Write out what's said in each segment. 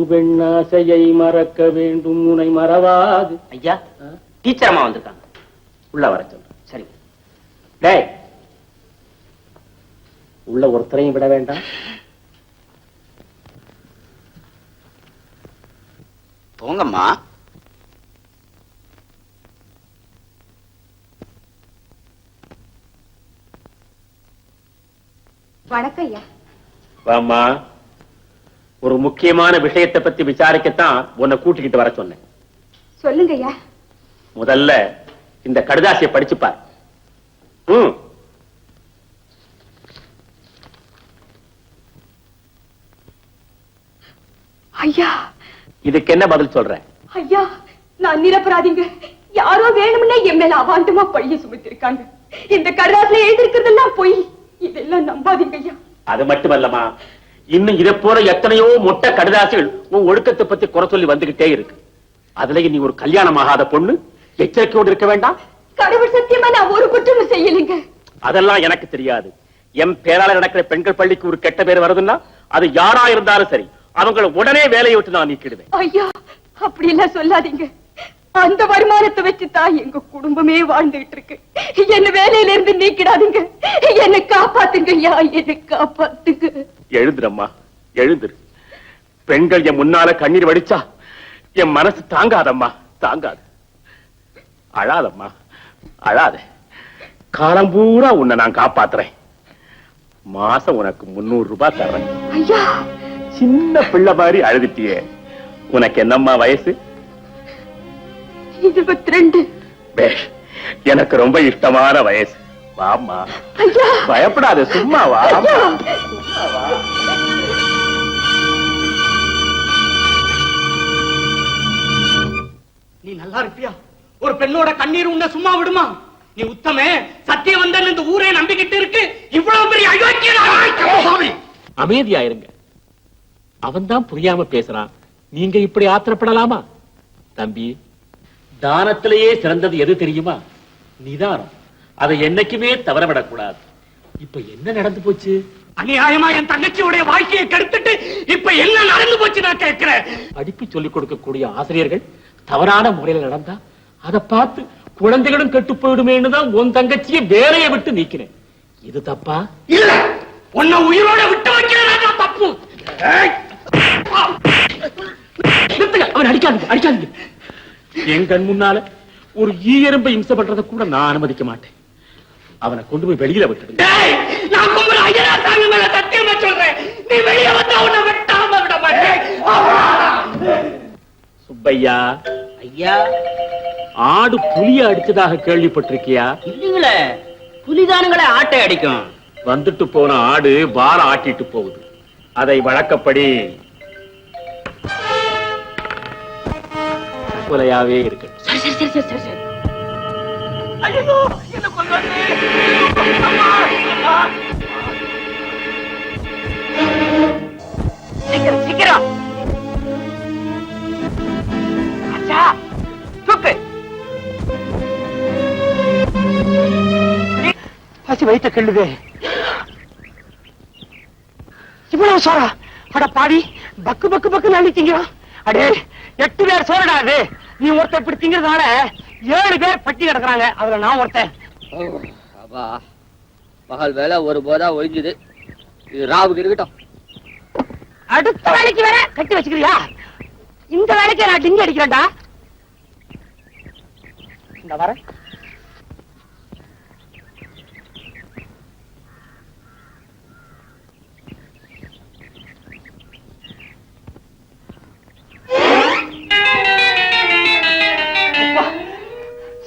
பெண்ணாசையை மறக்க வேண்டும் உனை மறவாது. ஐயா டீச்சர் அம்மா வந்திருக்காங்க. உள்ள வர சொல்றேன் சரி. டேய். உள்ள ஒருத்தரையும் விட வேண்டாம். போங்கம்மா. வணக்கம் ஐயா. வாம்மா. ஒரு முக்கியமான விஷயத்தை பத்தி விசாரிக்கத்தான் உன்னை கூட்டிக்கிட்டு வர சொன்னேன். சொல்லுங்க ஐயா முதல்ல இந்த கடுதாசியை படிச்சு பார். ம். ஐயா. இதுக்கு என்ன பதில் சொல்ற? ஐயா நான் நிரபராதிங்க. யாரோ வேணும்னே என் மேல அவாண்டமா பழிய சுமத்திருக்காங்க. இந்த கடுதாசுல எழுதிருக்கிறதெல்லாம் பொய். இதெல்லாம் நம்பாதீங்க ஐயா அது மட்டுமல்லமா இன்னும் இதை போல எத்தனையோ மொட்டை கடுதாசிகள் உன் ஒழுக்கத்தை பத்தி குறை சொல்லி வந்துகிட்டே இருக்கு. அதுலயும் நீ ஒரு கல்யாணம் ஆகாத பொண்ணு எச்சரிக்கையோடு இருக்க வேண்டாம்? கடவுள் சத்தியமா நான் ஒரு குற்றமும் செய்யலைங்க. அதெல்லாம் எனக்கு தெரியாது. என் பேரால நடக்கிற பெண்கள் பள்ளிக்கு ஒரு கெட்ட பேர் வருதுன்னா அது யாரா இருந்தாலும் சரி அவங்கள உடனே வேலையை விட்டு நான் நீக்கிடுவேன். ஐயா அப்படி எல்லாம் சொல்லாதீங்க. அந்த வருமானத்தை வச்சு தான் எங்க குடும்பமே வாழ்ந்துகிட்டு இருக்கு என்ன வேலையில இருந்து நீக்கிடாதீங்க. என்ன காப்பாத்துங்க ஐயா என்ன காப்பாத்துங்க. எழுந்துடம்மா எழுந்துரு. பெண்கள் என் முன்னால கண்ணீர் வடிச்சா என் மனசு தாங்காதம்மா. தாங்காது. அழாதம்மா. அழாத. காலம் பூரா உன்னை நான் காப்பாத்துறேன். மாசம் உனக்கு முன்னூறு ரூபாய் தர்றேன். ஐயா! சின்ன பிள்ளை மாதிரி அழுதுட்டியே. உனக்கு என்னம்மா வயசு? இருபத்தி ரெண்டு பேஷ் எனக்கு ரொம்ப இஷ்டமான வயசு. ஐயா! பயப்படாத சும்மா வா நீ நல்லா இருப்பியா? ஒரு பெண்ணோட கண்ணீர் உன்னை சும்மா விடுமா? நீ உத்தமே சத்தியவந்தன் இந்த ஊரே நம்பிக்கிட்டு இருக்கு. இவ்வளவு பெரிய அயோக்கிய அமைதியா இருங்க அவன்தான் புரியாம பேசுறான். நீங்க இப்படி ஆத்திரப்படலாமா? தம்பி தானத்திலேயே சிறந்தது எது தெரியுமா? நிதானம். அதை என்னைக்குமே தவறவிடக்கூடாது. இப்ப என்ன நடந்து போச்சு? அநியாயமா என் தங்கச்சியுடைய வாழ்க்கையை கெடுத்துட்டு இப்ப என்ன நடந்து போச்சு நான் கேட்கிறேன். படிப்பு சொல்லிக் கொடுக்கக்கூடிய ஆசிரியர்கள் தவறான முறையில நடந்தா அதை பார்த்து குழந்தைகளும் கெட்டு போயிடுமேன்னு தான் உன் தங்கச்சியை வேலையை விட்டு நீக்கினேன் இது தப்பா? இல்ல உன்னை உயிரோட விட்டு வைக்கிறதா தப்பு. அவன் அடிக்காதீங்க அடிக்காதீங்க. என் கண் முன்னால ஒரு ஈ எறும்பை இம்சை பண்றதை கூட நான் அனுமதிக்க மாட்டேன். அவனை கொண்டு போய் வெளியில விட்டுடுங்க டேய், நான் கும்பல ஐயனா சாமி மேல சத்தியமா சொல்றேன். நீ வெளியே வந்தா உன்னை வெட்டாம விட மாட்டேன். சுப்பையா. ஐயா. ஆடு புலிய அடிச்சதாக கேள்விப்பட்டிருக்கியா? இல்லீங்களே. புலிதானுங்களே ஆட்டை அடிக்கும். வந்துட்டு போன ஆடு வார ஆட்டிட்டு போகுது. அதை வழக்கப்படி கொலையாவே இருக்கு. சரி சரி சரி சரி சரி சரி. ஐயோ என்ன கொல்வாரு கிள்ளுதே இவ்வளவு சோறா? அட பாடி பக்கு பக்கு பக்கு திங்கிறான் அடே எட்டு பேர் சோறடா அது. நீ ஒருத்தன் இப்படி திங்கிறதுனால ஏழு பேர் பட்டி கிடக்குறாங்க. அதுல நான் ஒருத்தன். அப்பா பகல் வேலை ஒரு போதா ஒழிஞ்சுது. இது ராவுக்கு இருக்கட்டும். அடுத்த வேலைக்கு வேற கட்டி வச்சுக்கிறியா? இந்த வேலைக்கு நான் டிங்கி அடிக்கிறேன்டா. இந்த வர.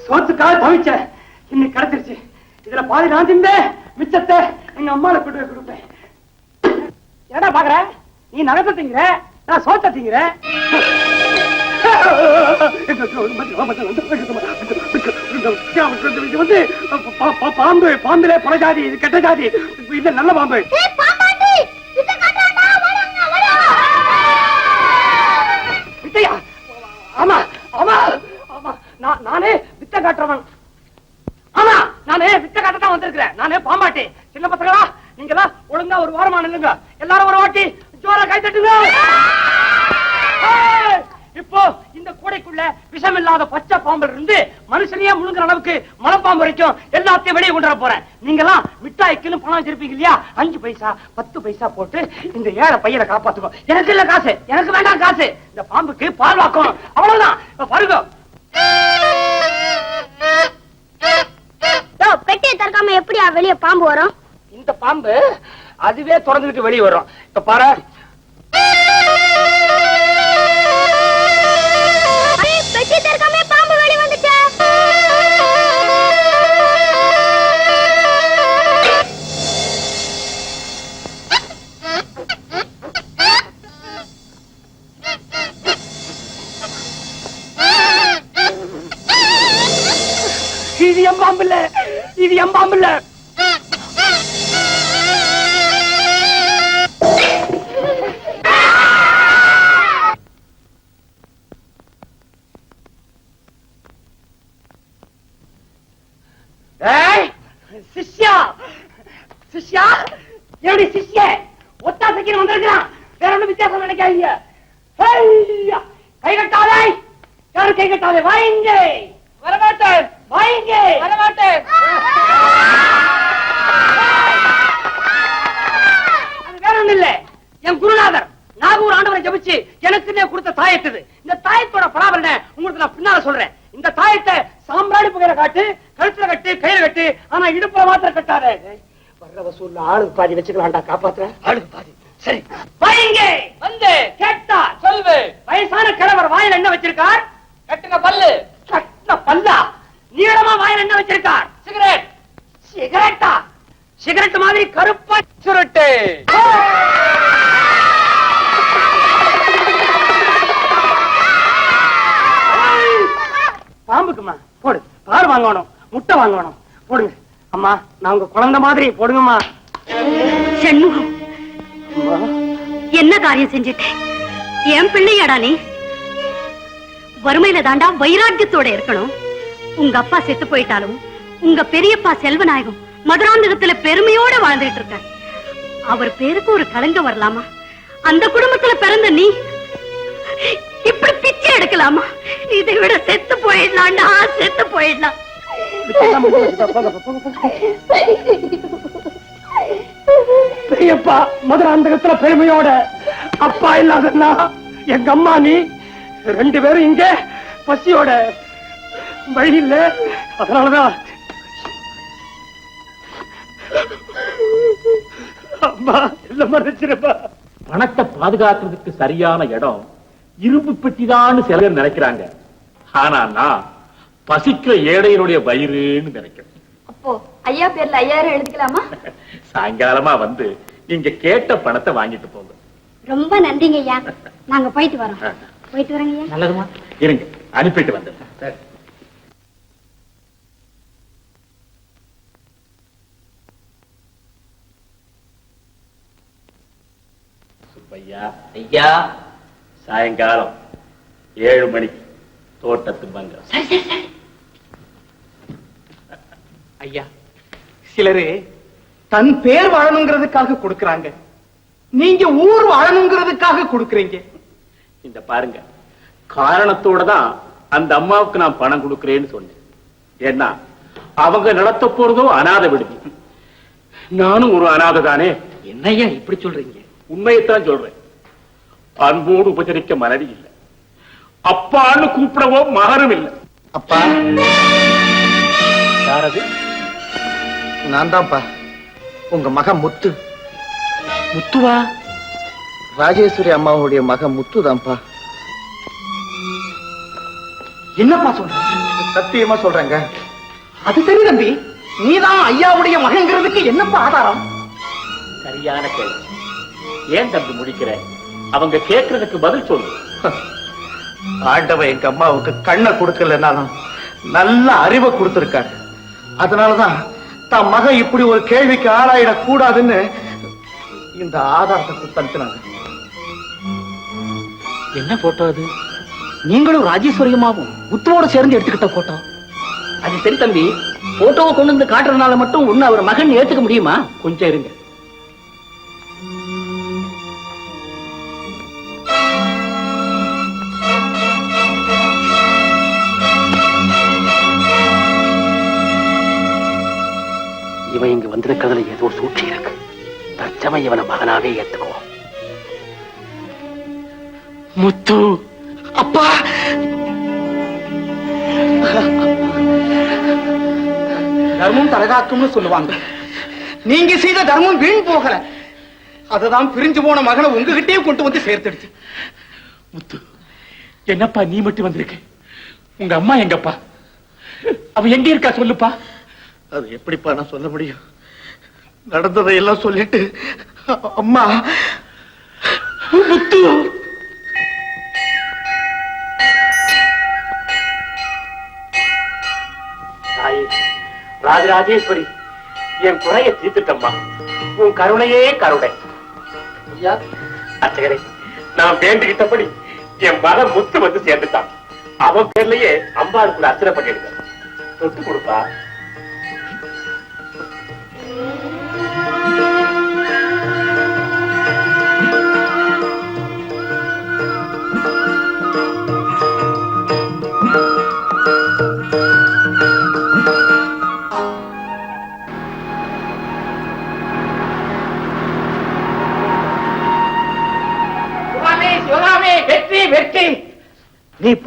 சோத்துக்காக தவிச்ச இன்னைக்கு கிடைச்சிருச்சு இதுல பாதி நான் திந்தே மிச்சத்தை எங்க அம்மால கொண்டு போய் கொடுப்பேன் என்னடா பாக்குற நீ நகத்தை திங்கிற நான் சோத்த திங்கிற இது வந்து பாம்பு பாம்பிலே பல ஜாதி இது கெட்ட ஜாதி இல்ல நல்ல பாம்பு வித்தையா ஆமா ஆமா ஆமா நான் நானே வித்த காட்டுறவன் ஆமா நானே வித்த காட்டத்தான் வந்திருக்கிறேன் நானே பாம்பாட்டி சின்ன பசங்களா நீங்க எல்லாம் ஒழுங்கா ஒரு வாரமா நில்லுங்க எல்லாரும் ஒரு வாட்டி ஜோர கை தட்டுங்க விஷம் இல்லாத பச்சை பாம்புல இருந்து மனுஷனையே முழுங்குற அளவுக்கு மலைப்பாம்பு வரைக்கும் எல்லாத்தையும் வெளியே கொண்டு வர போறேன் நீங்கெல்லாம் மிட்டாய்க்குன்னு பணம் வச்சிருப்பீங்க இல்லையா? அஞ்சு பைசா பத்து பைசா போட்டு இந்த ஏழை பையனை காப்பாத்துக்கோ எனக்கு இல்ல காசு. எனக்கு வேண்டாம் காசு. இந்த பாம்புக்கு பால் வாக்கும். அவ்வளவுதான். இப்ப பாருங்க. பெட்டியை திறக்காம எப்படியா வெளிய பாம்பு வரும்? இந்த பாம்பு அதுவே திறந்துகிட்டு வெளியே வரும். இப்ப பாரு. சிஷ்யா! சிஷ்யா! எப்படி சிஷ்ய? ஒத்தா சக்கிரம் வந்திருக்கிறான். வேற ஒண்ணும் வித்தியாசம் நினைக்காதீங்க. கை கட்டாதே. யாரும் கை கட்டாதே? வாங்க வரமாட்டேன். வாங்க வரமாட்டேன். அது வேற ஒண்ணும் இல்ல. என் குருநாதர் நாகூர் ஆண்டவரை ஜபிச்சு எனக்குன்னே கொடுத்த தாயத்துது. இந்த தாயத்தோட பராபரனை உங்களுக்கு நான் பின்னால சொல்றேன். இந்த தாயத்தை சாம்பிராணி புகையில காட்டு கழுத்துல கட்டு கையில கட்டு ஆனா இடுப்புல மாத்திரம் கட்டாத. வர்ற வசூல்ல ஆளுக்கு பாதி வச்சுக்கலாம்டா காப்பாத்துற ஆளுக்கு பாதி. சரி. வைங்க! வந்து. கேட்டா? சொல்லு வயசான கிழவர் வாயில என்ன வச்சிருக்கார்? கட்டுங்க பல்லு. கட்டின பல்லா? நீளமா வாயில என்ன வச்சிருக்கார்? சிகரெட். சிகரெட்டா? சிகரெட் மாதிரி கருப்பா சுருட்டு பாம்புக்குமா போடு பால் வாங்கணும் முட்டை வாங்கணும். போடுங்க. அம்மா நான் உங்க குழந்தை மாதிரி போடுங்கம்மா. சண்முகம் என்ன காரியம் செஞ்சிட்டேன் என் பிள்ளையாடா நீ. வறுமையில தாண்டா வைராக்கியத்தோட இருக்கணும். உங்க அப்பா செத்து போயிட்டாலும் உங்க பெரியப்பா செல்வநாயகம் மதுராந்தகத்துல பெருமையோட வாழ்ந்துட்டு இருக்க. அவர் பேருக்கு ஒரு கலங்கம் வரலாமா? அந்த குடும்பத்துல பிறந்த நீ. இப்படி பிச்சை எடுக்கலாமா இதை விட செத்து போயிடலாம்டா செத்து போயிடலாம். போங்க, போங்க, போங்க. பெரியப்பா மதுராந்தகத்துல பெருமையோட அப்பா இல்லாதன்னா எங்க அம்மா நீ ரெண்டு பேரும் இங்க பசியோட வழி இல்ல அதனாலதான் அம்மா எல்லாம் மறைச்சிருப்பா பணத்தை பாதுகாக்கிறதுக்கு சரியான இடம் இரும்பு பெட்டிதான்னு சில பேர் நினைக்கிறாங்க. ஆனா நான் பசிக்கிற ஏழையினுடைய வயிறுன்னு நினைக்கிறேன். அப்போ ஐயா பேர்ல ஐயாயிரம் எழுதிக்கலாமா? சாயங்காலமா வந்து நீங்க கேட்ட பணத்தை வாங்கிட்டு போங்க. ரொம்ப நன்றிங்க ஐயா. நாங்க போயிட்டு வரோம். போயிட்டு வரோங்க ஐயா. நல்லதுமா? இருங்க அனுப்பிட்டு வந்துடுறேன். சரி. சுப்பையா. ஐயா. சாயங்காலம் ஏழு மணிக்கு தோட்டத்து மங்கம் ஐயா சிலரு தன் பேர் வாழணுங்கிறதுக்காக கொடுக்கறாங்க. நீங்க ஊர் வாழணுங்கிறதுக்காக கொடுக்கறீங்க. இந்த பாருங்க காரணத்தோட தான் அந்த அம்மாவுக்கு நான் பணம் கொடுக்கிறேன்னு சொன்னேன். ஏன்னா அவங்க நடத்த போறதோ அனாதை விடுதி. நானும் ஒரு அனாதை தானே என்னய்யா இப்படி சொல்றீங்க? உண்மையைத்தான் சொல்றேன். அன்போடு உபசரிக்க மனதி இல்லை. அப்பான்னு கூப்பிடவோ மகனும் இல்லை. அப்பா. யாரது நான் தான்ப்பா உங்க மகன் முத்து. முத்துவா? ராஜேஸ்வரி அம்மாவுடைய மகன் முத்து தான்ப்பா என்னப்பா சொல்ற? சத்தியமா சொல்றேங்க. அது சரி தம்பி. நீதான் ஐயாவுடைய மகங்கிறதுக்கு என்னப்பா ஆதாரம்? சரியான கேள்வி. ஏன் தம்பி முடிக்கிற? அவங்க கேட்கறதுக்கு பதில் சொல்லு. ஆண்டவன் எங்க அம்மாவுக்கு கண்ணை கொடுக்கலனாலும் நல்ல அறிவை கொடுத்திருக்காரு. அதனாலதான் தன் மகன் இப்படி ஒரு கேள்விக்கு ஆளாயிடக் கூடாதுன்னு இந்த ஆதாரத்தை கொடுத்து அனுப்பினாங்க என்ன போட்டோ அது? நீங்களும் ராஜேஸ்வரியமாவும் முத்துவோட சேர்ந்து எடுத்துக்கிட்ட போட்டோ. அது சரி தம்பி போட்டோவை கொண்டு வந்து காட்டுறதுனால மட்டும் ஒண்ணு அவர் மகன் ஏத்துக்க முடியுமா? கொஞ்சம் இருங்க. வந்திருக்கிறதுல ஏதோ ஒரு சூழ்ச்சி இருக்கு தற்சமயம் இவனை மகனாவே ஏத்துக்குவோம். முத்து! அப்பா! தர்மம் தலகாக்கும்னு சொல்லுவாங்க. நீங்க செய்த தர்மம் வீண் போகல. அதுதான் பிரிஞ்சு போன மகனை உங்ககிட்டயே கொண்டு வந்து சேர்த்துடுச்சு. முத்து என்னப்பா நீ மட்டும் வந்திருக்க? உங்க அம்மா எங்கப்பா? அவ எங்க இருக்கா சொல்லுப்பா? அது எப்படிப்பா நான் சொல்ல முடியும்? நடந்ததை எல்லாம் சொல்லிட்டு அம்மா முத்து! தாயே ராஜராஜேஸ்வரி என் குறைய தீர்த்துட்டம்மா. உன் கருணையே கருணை ஐயா. அர்ச்சகரே நான் வேண்டிக்கிட்டபடி என் மகன் முத்து வந்து சேர்ந்துட்டான். அவன் பேர்லயே அம்பாளுக்குள்ள அர்ச்சனை பண்ணிடுங்க தொட்டு கொடுப்பா.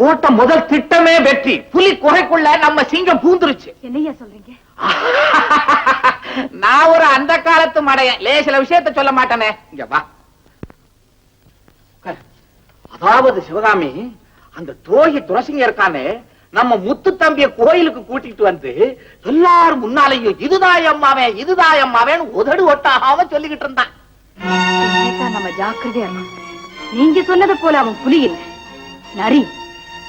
போட்ட முதல் திட்டமே வெற்றி. புலி குகைக்குள்ள நம்ம சிங்கம் பூந்துருச்சு. என்னையா சொல்றீங்க? நான் ஒரு அந்த காலத்து மடையன். லேசில விஷயத்த சொல்ல மாட்டேனே. இங்க வா. அதாவது சிவகாமி அந்த துரோகி துரசிங்க இருக்கானே நம்ம முத்து தம்பிய கோயிலுக்கு கூட்டிட்டு வந்து எல்லாரும் முன்னாலையும் இதுதான் அம்மாவே இதுதான் அம்மாவேன்னு உதடு ஒட்டாகாம சொல்லிக்கிட்டு இருந்தான். நம்ம ஜாக்கிரதையா நீங்க சொன்னது போல அவன் புலி இல்ல. நரி.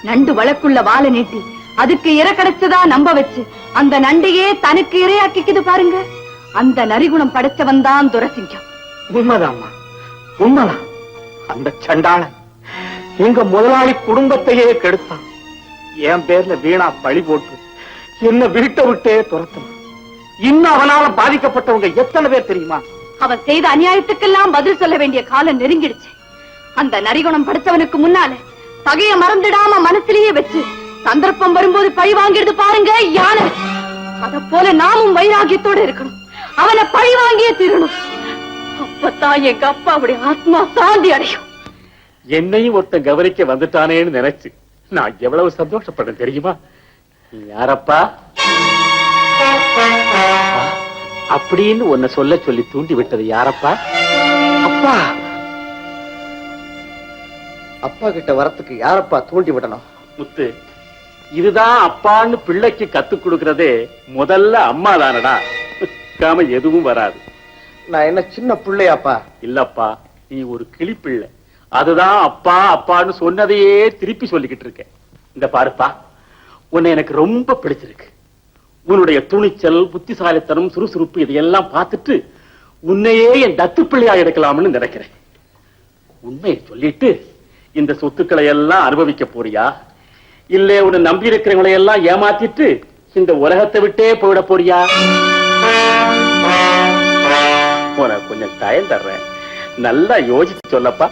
நண்டு வழக்குள்ள வாழை நீட்டி அதுக்கு இரை கிடைச்சதா நம்ப வச்சு அந்த நண்டையே தனக்கு இரையாக்கிக்குது பாருங்க. அந்த நரிகுணம் படைச்சவன் தான் துரசிங்கம். உண்மைதாம்மா. உண்மைதான். அந்த சண்டாளன் எங்க முதலாளி குடும்பத்தையே கெடுத்தான். என் பேர்ல வீணா பழி போட்டு என்ன வீட்டை விட்டே துரத்தணும் இன்னும் அவனால பாதிக்கப்பட்டவங்க எத்தனை பேர் தெரியுமா? அவன் செய்த அநியாயத்துக்கெல்லாம் பதில் சொல்ல வேண்டிய காலம் நெருங்கிடுச்சு. அந்த நரிகுணம் படைச்சவனுக்கு முன்னால பகைய மறந்துடாம மனசுலயே வச்சு சந்தர்ப்பம் வரும்போது பழி வாங்கிடுது பாருங்க யானை. அத போல நாமும் வைராகியத்தோட இருக்கணும். அவனை பழி வாங்கியே தீரணும். அப்பத்தான் எங்க அப்பாவுடைய ஆத்மா சாந்தி அடையும். என்னையும் ஒருத்தன் கவனிக்க வந்துட்டானேன்னு நினைச்சு நான் எவ்வளவு சந்தோஷப்பட்டேன் தெரியுமா? யாரப்பா? அப்படின்னு உன்னை சொல்ல சொல்லி தூண்டி விட்டது யாரப்பா? அப்பா! அப்பா கிட்ட வரத்துக்கு யாரப்பா தூண்டி விடணும்? முத்து இதுதான் அப்பான்னு பிள்ளைக்கு கத்துக் கொடுக்கறதே முதல்ல அம்மா தானடா. காம எதுவும் வராது. நான் என்ன சின்ன பிள்ளையாப்பா? இல்லப்பா நீ ஒரு கிளிப்பிள்ளை அதுதான் அப்பா அப்பான்னு சொன்னதையே திருப்பி சொல்லிக்கிட்டு இருக்க. இந்த பாருப்பா உன்னை எனக்கு ரொம்ப பிடிச்சிருக்கு. உன்னுடைய துணிச்சல் புத்திசாலித்தனம் சுறுசுறுப்பு இதையெல்லாம் பார்த்துட்டு உன்னையே என் தத்து பிள்ளையா எடுக்கலாம்னு நினைக்கிறேன். உண்மையை சொல்லிட்டு இந்த சொத்துக்களை எல்லாம் அனுபவிக்க போறியா? இல்ல உன்னை நம்பி இருக்கிறவங்களை எல்லாம் ஏமாத்திட்டு இந்த உலகத்தை விட்டே போயிட போறியா? உனக்கு கொஞ்சம் டயம் தர்றேன். நல்லா யோசிச்சு சொல்லப்பா.